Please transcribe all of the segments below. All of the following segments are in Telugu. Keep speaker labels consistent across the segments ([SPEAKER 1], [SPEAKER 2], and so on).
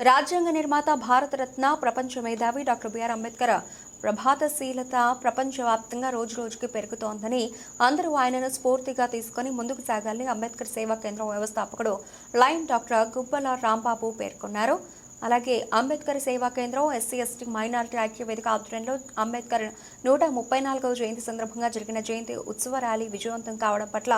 [SPEAKER 1] రాజ్యాంగ నిర్మాత భారతరత్న ప్రపంచ మేధావి డాక్టర్ బిఆర్ అంబేద్కర్ ప్రభాతశీలత ప్రపంచవ్యాప్తంగా రోజు రోజుకి పెరుగుతోందని అందరూ ఆయనను స్ఫూర్తిగా తీసుకొని ముందుకు సాగాలని అంబేద్కర్ సేవా కేంద్రం వ్యవస్థాపకుడు లైన్ డాక్టర్ గుబ్బల రాంబాబు పేర్కొన్నారు. అలాగే అంబేద్కర్ సేవా కేంద్రం ఎస్సీ ఎస్టీ మైనారిటీ ఐక్య వేదిక ఆధ్వర్యంలో అంబేద్కర్ నూట ముప్పై నాలుగవ జయంతి సందర్భంగా జరిగిన జయంతి ఉత్సవ ర్యాలీ విజయవంతం కావడం పట్ల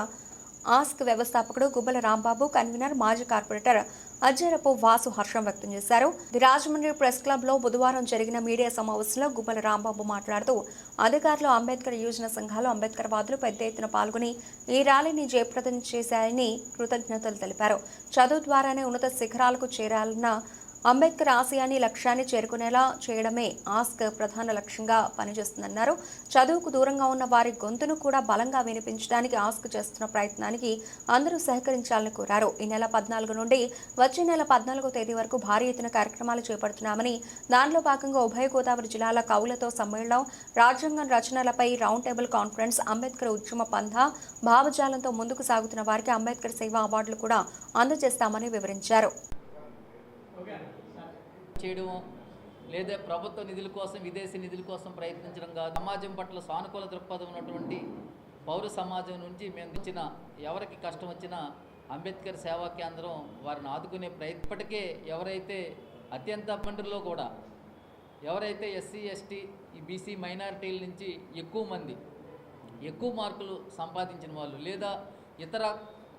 [SPEAKER 1] ఆస్క్ వ్యవస్థాపకుడు గుబ్బల రాంబాబు కన్వీనర్ మాజీ కార్పొరేటర్ అజ్జరపు వాసు హర్షం వ్యక్తం చేశారు. రాజమండ్రి ప్రెస్ క్లబ్లో బుధవారం జరిగిన మీడియా సమావేశంలో గుమ్మల రాంబాబు మాట్లాడుతూ అధికారులు అంబేద్కర్ యోజన సంఘాలు అంబేద్కర్ వాదులు పెద్ద ఎత్తున పాల్గొని ఈ ర్యాలీని జయప్రదం చేశారని కృతజ్ఞతలు తెలిపారు. చదువు ద్వారానే ఉన్నత శిఖరాలకు చేరాలన్న అంబేద్కర్ ఆశయాన్ని లక్ష్యాన్ని చేరుకునేలా చేయడమే ఆస్క్ ప్రధాన లక్ష్యంగా పనిచేస్తుందన్నారు. చదువుకు దూరంగా ఉన్న వారి గొంతును కూడా బలంగా వినిపించడానికి ఆస్క్ చేస్తున్న ప్రయత్నానికి అందరూ సహకరించాలని కోరారు. ఈ నెల పద్నాలుగు నుండి వచ్చే నెల పద్నాలుగో తేదీ వరకు భారీ ఎత్తున కార్యక్రమాలు చేపడుతున్నామని దానిలో భాగంగా ఉభయ గోదావరి జిల్లాల కవులతో సమ్మేళనం రాజ్యాంగం రచనలపై రౌండ్ టేబుల్ కాన్ఫరెన్స్ అంబేద్కర్ ఉద్యమ పంథ భావజాలంతో ముందుకు సాగుతున్న వారికి అంబేద్కర్ సేవా అవార్డులు కూడా అందజేస్తామని వివరించారు.
[SPEAKER 2] చేయడం లేదా ప్రభుత్వ నిధుల కోసం విదేశీ నిధుల కోసం ప్రయత్నించడం కాదు. సమాజం పట్ల సానుకూల దృక్పథం ఉన్నటువంటి పౌర సమాజం నుంచి మేము ఇచ్చిన ఎవరికి కష్టం వచ్చినా అంబేద్కర్ సేవా కేంద్రం వారిని ఆదుకునే ప్రయత్నం. ఎవరైతే అత్యంత పండులో కూడా ఎవరైతే ఎస్సీ ఎస్టీ ఈ బీసీ మైనారిటీల నుంచి ఎక్కువ మంది ఎక్కువ మార్కులు సంపాదించిన వాళ్ళు లేదా ఇతర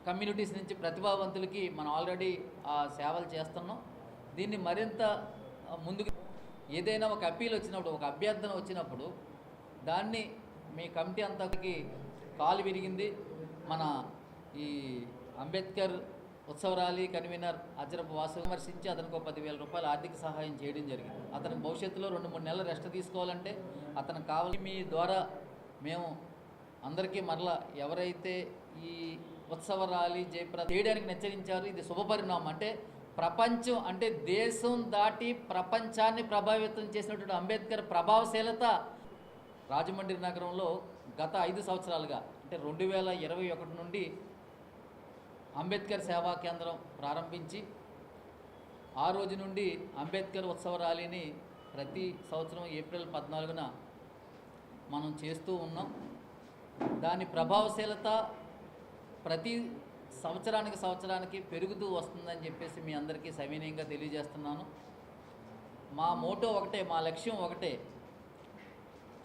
[SPEAKER 2] కమ్యూనిటీస్ నుంచి ప్రతిభావంతులకి మనం ఆల్రెడీ ఆ సేవలు చేస్తున్నాం. దీన్ని మరింత ముందుకు ఏదైనా ఒక అప్పీల్ వచ్చినప్పుడు ఒక అభ్యర్థన వచ్చినప్పుడు దాన్ని మీ కమిటీ అంతకి కాలు విరిగింది. మన ఈ అంబేద్కర్ ఉత్సవ ర్యాలీ కన్వీనర్ అజరపు వాసు విమర్శించి అతనికి ఒక పదివేల రూపాయలు ఆర్థిక సహాయం చేయడం జరిగింది. అతను భవిష్యత్తులో రెండు మూడు నెలలు రెస్ట్ తీసుకోవాలంటే అతను కావాలి మీ ద్వారా మేము అందరికీ మరలా ఎవరైతే ఈ ఉత్సవ ర్యాలీ జయప్రద చేయడానికి హెచ్చరించారు ఇది శుభపరిణామం. అంటే ప్రపంచం అంటే దేశం దాటి ప్రపంచాన్ని ప్రభావితం చేసినటువంటి అంబేద్కర్ ప్రభావశీలత రాజమండ్రి నగరంలో గత ఐదు సంవత్సరాలుగా అంటే రెండు వేల ఇరవై ఒకటి నుండి అంబేద్కర్ సేవా కేంద్రం ప్రారంభించి ఆ రోజు నుండి అంబేద్కర్ ఉత్సవ ర్యాలీని ప్రతి సంవత్సరం ఏప్రిల్ పద్నాలుగున మనం చేస్తూ ఉన్నాం. దాని ప్రభావశీలత ప్రతి సంవత్సరానికి సంవత్సరానికి పెరుగుతూ వస్తుందని చెప్పేసి మీ అందరికీ సవినయంగా తెలియజేస్తున్నాను. మా మోటో ఒకటే మా లక్ష్యం ఒకటే.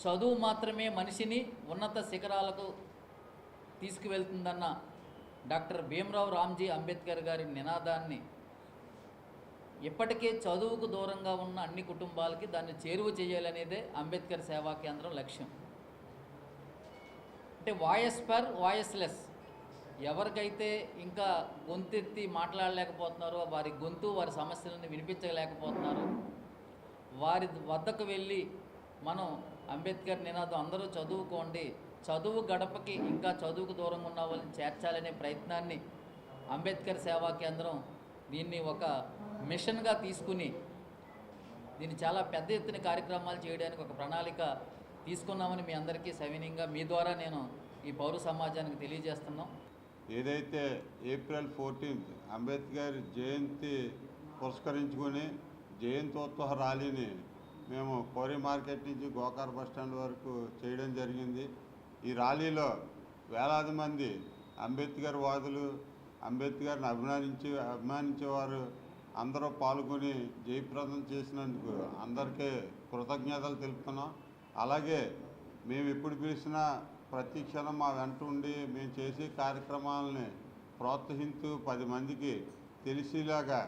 [SPEAKER 2] చదువు మాత్రమే మనిషిని ఉన్నత శిఖరాలకు తీసుకువెళ్తుందన్న డాక్టర్ భీమరావు రామ్జీ అంబేద్కర్ గారి నినాదాన్ని ఇప్పటికే చదువుకు దూరంగా ఉన్న అన్ని కుటుంబాలకి దాన్ని చేరువ చేయాలనేదే అంబేద్కర్ సేవా కేంద్రం లక్ష్యం. అంటే వాయస్ పర్ వాయస్లెస్. ఎవరికైతే ఇంకా గొంతెత్తి మాట్లాడలేకపోతున్నారో వారి గొంతు వారి సమస్యలను వినిపించలేకపోతున్నారు వారి వద్దకు వెళ్ళి మనం అంబేద్కర్ నినాదం అందరూ చదువుకోండి. చదువు గడపకి ఇంకా చదువుకు దూరంగా ఉన్న వాళ్ళని చేర్చాలనే ప్రయత్నాన్ని అంబేద్కర్ సేవా కేంద్రం దీన్ని ఒక మిషన్గా తీసుకుని దీన్ని చాలా పెద్ద ఎత్తున కార్యక్రమాలు చేయడానికి ఒక ప్రణాళిక తీసుకున్నామని మీ అందరికీ సవినీయంగా మీ ద్వారా నేను ఈ పౌర సమాజానికి తెలియజేస్తున్నాం.
[SPEAKER 3] ఏదైతే ఏప్రిల్ ఫోర్టీన్త్ అంబేద్కర్ జయంతి పురస్కరించుకొని జయంతోత్సవ ర్యాలీని మేము కోరి మార్కెట్ నుంచి గోకార్ బస్ స్టాండ్ వరకు చేయడం జరిగింది. ఈ ర్యాలీలో వేలాది మంది అంబేద్కర్ వాదులు అంబేద్కర్ని అభిమానించి అభిమానించేవారు అందరూ పాల్గొని జయప్రదం చేసినందుకు అందరికీ కృతజ్ఞతలు తెలుపుతున్నాం. అలాగే మేము ఎప్పుడు పిలిచినా ప్రతి క్షణం మా వెంట ఉండి మేము చేసే కార్యక్రమాలని ప్రోత్సహిస్తూ పది మందికి తెలిసేలాగా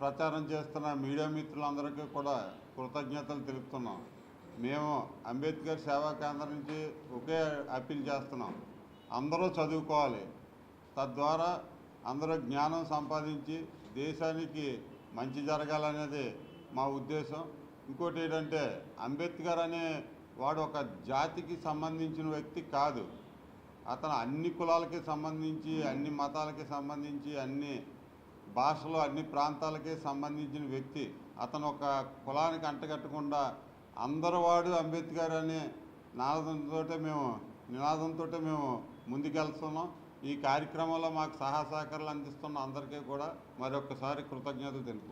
[SPEAKER 3] ప్రచారం చేస్తున్న మీడియా మిత్రులందరికీ కూడా కృతజ్ఞతలు తెలుపుతున్నాం. మేము అంబేద్కర్ సేవా కేంద్రం నుంచి ఒకే అప్పీల్ చేస్తున్నాం. అందరూ చదువుకోవాలి. తద్వారా అందరూ జ్ఞానం సంపాదించి దేశానికి మంచి జరగాలనేది మా ఉద్దేశం. ఇంకోటి ఏంటంటే అంబేద్కర్ అనే వాడు ఒక జాతికి సంబంధించిన వ్యక్తి కాదు. అతను అన్ని కులాలకి సంబంధించి అన్ని మతాలకి సంబంధించి అన్ని భాషలు అన్ని ప్రాంతాలకే సంబంధించిన వ్యక్తి. అతను ఒక కులానికి అంటగట్టకుండా అందరు వాడు అంబేద్కర్ అనే నినాదంతో మేము నినాదంతో మేము ముందుకెళ్తున్నాం. ఈ కార్యక్రమంలో మాకు సహా సహకారాలు అందిస్తున్న అందరికీ కూడా మరొకసారి కృతజ్ఞతలు తెలుపు